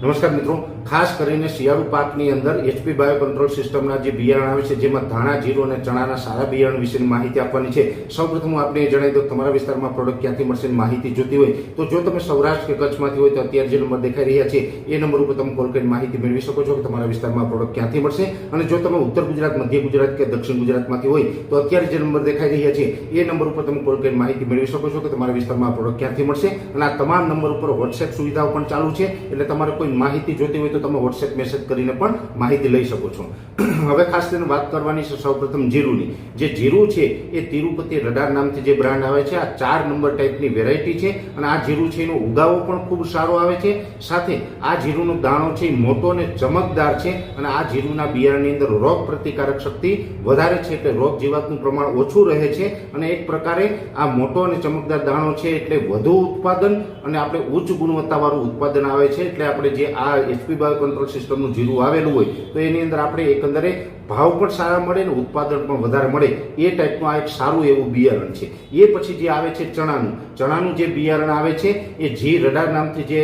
નમસ્કાર મિત્રો. ખાસ કરીને શિયાળુ પાકની અંદર એચપી બાયો કંટ્રોલ સિસ્ટમના જે બિયારણ આવે છે, જેમાં ધાણા, જીરો અને ચણાના સારા બિયારણ વિશેની માહિતી આપવાની છે. સૌપ્રથમ હું આપને જણાવી દઉં, તમારા વિસ્તારમાં પ્રોડક્ટ ક્યાંથી મળશે માહિતી જોતી હોય. તો જો તમે સૌરાષ્ટ્ર કે કચ્છમાંથી હોય તો અત્યારે જે નંબર દેખાઈ રહ્યા છે, એ નંબર ઉપર તમે કોલ કરીને માહિતી મેળવી શકો છો કે તમારા વિસ્તારમાં પ્રોડક્ટ ક્યાંથી મળશે. અને જો તમે ઉત્તર ગુજરાત, મધ્ય ગુજરાત કે દક્ષિણ ગુજરાતમાંથી હોય, તો અત્યારે જે નંબર દેખાઈ રહ્યા છે, એ નંબર ઉપર તમે કોલ કરીને માહિતી મેળવી શકો છો કે તમારા વિસ્તારમાં પ્રોડક્ટ ક્યાંથી મળશે. અને આ તમામ નંબર ઉપર વોટ્સએપ સુવિધાઓ પણ ચાલુ છે. એટલે તમારે કોઈ માહિતી જોતી હોય તો તમે વોટ્સએપ મેસેજ કરીને પણ માહિતી લઈ શકો છો. હવે ખાસ કરીને વાત કરવાની છે સૌપ્રથમ જીરુની. જે જીરું છે, એ તિરુપતિ રડાર નામથી જે બ્રાન્ડ આવે છે, આ ચાર નંબર ટાઈપની વેરાયટી છે અને આ જીરું છે, એનો ઉગાવો પણ ખૂબ સારો આવે છે. સાથે આ જીરુનો દાણો છે, એ મોટો અને ચમકદાર છે અને આ જીરુના બિયારણની અંદર રોગ પ્રતિકારક શક્તિ વધારે છે એટલે રોગ જીવાતનું પ્રમાણ ઓછું રહે છે અને એક પ્રકારે આ મોટો અને ચમકદાર દાણો છે એટલે વધુ ઉત્પાદન અને આપણે ઉચ્ચ ગુણવત્તાવાળું ઉત્પાદન આવે છે એટલે આપણે જે આ એચપી બાયો કંટ્રોલ સિસ્ટમનું જીરું આવેલું હોય, તો એની અંદર આપણે એકંદરે ભાવ પણ સારા મળે ને ઉત્પાદન પણ વધારે મળે, એ ટાઈપનું આ એક સારું એવું બિયારણ છે. એ પછી જે આવે છે ચણાનું ચણાનું જે બિયારણ આવે છે, એ જી રડાર નામથી જે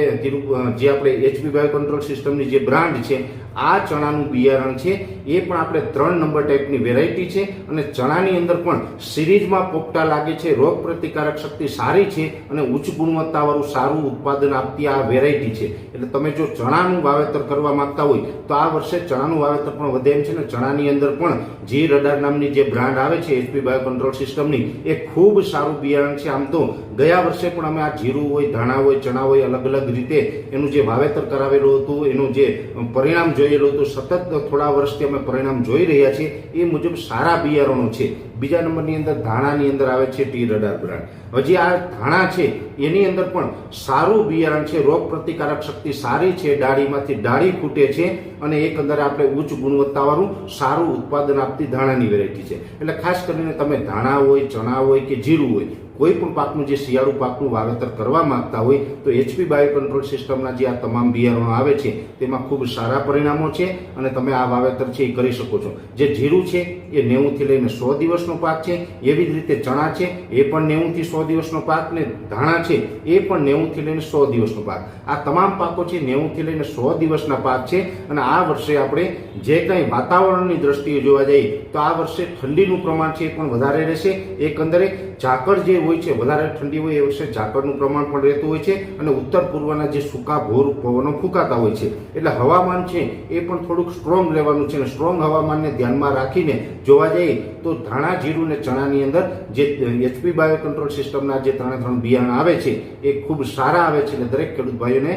જે આપણે એચપી બાયો કંટ્રોલ સિસ્ટમની જે બ્રાન્ડ છે, આ ચણાનું બિયારણ છે, એ પણ આપણે ત્રણ નંબર ટાઈપની વેરાયટી છે, અને ચણાની અંદર પણ સિરીઝમાં પોપટા લાગે છે, રોગ પ્રતિકારક શક્તિ સારી છે, અને ઉચ્ચ ગુણવત્તાવાળું સારું ઉત્પાદન આપતી આ વેરાયટી છે. એટલે તમે જો ચણાનું વાવેતર કરવા માંગતા હોય, તો આ વર્ષે ચણાનું વાવેતર પણ વધે એમ છે ને ચણાની અંદર પણ જી રડાર નામની જે બ્રાન્ડ આવે છે, એચપી બાયો કંટ્રોલ સિસ્ટમની, એ ખૂબ સારું બિયારણ છે. આમ તો ગયા વર્ષે પણ અમે આ જીરું હોય, ધાણા હોય, ચણા હોય, અલગ અલગ રીતે એનું જે વાવેતર કરાવેલું હતું, એનું જે પરિણામ જોયેલું હતું, સતત થોડા વર્ષથી અમે પરિણામ જોઈ રહ્યા છીએ. એ મુજબ સારા બિયારણો છે. બીજા નંબરની અંદર ધાણાની અંદર આવે છે ટી રડાર બ્રાન્ડ. હજી આ ધાણા છે, એની અંદર પણ સારું બિયારણ છે, રોગ પ્રતિકારક શક્તિ સારી છે, ડાળીમાંથી ડાળી ફૂટે છે અને એકંદરે આપણે ઉચ્ચ ગુણવત્તાવાળું સારું ઉત્પાદન આપતી ધાણાની વેરાયટી છે. એટલે ખાસ કરીને તમે ધાણા હોય, ચણા હોય કે જીરું હોય કોઈ પણ પાકનું જે શિયાળુ પાકનું વાવેતર કરવા માંગતા હોય તો એચપી બાયો કંટ્રોલ સિસ્ટમના જે આ તમામ બિયારણો આવે છે, તેમાં ખૂબ સારા પરિણામો છે અને તમે આ વાવેતર છે એ કરી શકો છો. જે જીરું છે, એ નેવુંથી લઈને સો દિવસનો પાક છે, એવી જ રીતે ચણા છે, એ પણ નેવુંથી સો દિવસનો પાક ને ધાણા છે, એ પણ નેવુંથી લઈને સો દિવસનો પાક. આ તમામ પાકો છે, નેવુંથી લઈને સો દિવસના પાક છે અને આ વર્ષે આપણે જે કંઈ વાતાવરણની દ્રષ્ટિએ જોવા જઈએ તો આ વર્ષે ઠંડીનું પ્રમાણ છે એ પણ વધારે રહેશે. એકંદરે ઝાકળ જે હોય છે, વધારે ઠંડી હોય એ વર્ષે ઝાકળનું પ્રમાણ પણ રહેતું હોય છે અને ઉત્તર પૂર્વના જે સૂકા ભોર પવનો ફૂંકાતા હોય છે. એટલે હવામાન છે એ પણ થોડુંક સ્ટ્રોંગ રહેવાનું છે અને સ્ટ્રોંગ હવામાનને ધ્યાનમાં રાખીને જોવા જઈએ તો ધાણા, જીરું ને ચણાની અંદર જે એચપી બાયો કંટ્રોલ સિસ્ટમના જે ત્રણે ત્રણ બિયારણ આવે છે એ ખૂબ સારા આવે છે અને દરેક ખેડૂત ભાઈઓને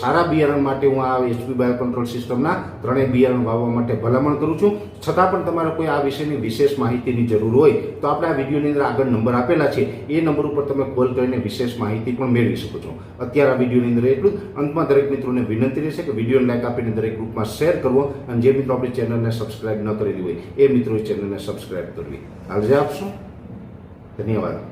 સારા બિયારણ માટે હું આ એચપી બાયો કંટ્રોલ સિસ્ટમના ત્રણેય બિયારણ વાવવા માટે ભલામણ કરું છું. છતાં પણ તમારે કોઈ આ વિષયની વિશેષ માહિતીની જરૂર હોય તો આપણે આ વિડીયોની અંદર આગળ નંબર આપેલા છે. એ નંબર ઉપર તમે કોલ કરીને વિશેષ માહિતી પણ મેળવી શકો છો. અત્યારે આ વિડીયોની અંદર એટલું અંતમાં દરેક મિત્રોને વિનંતી રહેશે કે વિડીયોને લાઈક આપીને દરેક ગ્રુપમાં શેર કરવો અને જે મિત્રો આપણી ચેનલને સબસ્ક્રાઈબ ન કરેલી હોય એ મિત્રો ચેનલને સબસ્ક્રાઇબ કરવી. હાલ જે આપશો. ધન્યવાદ.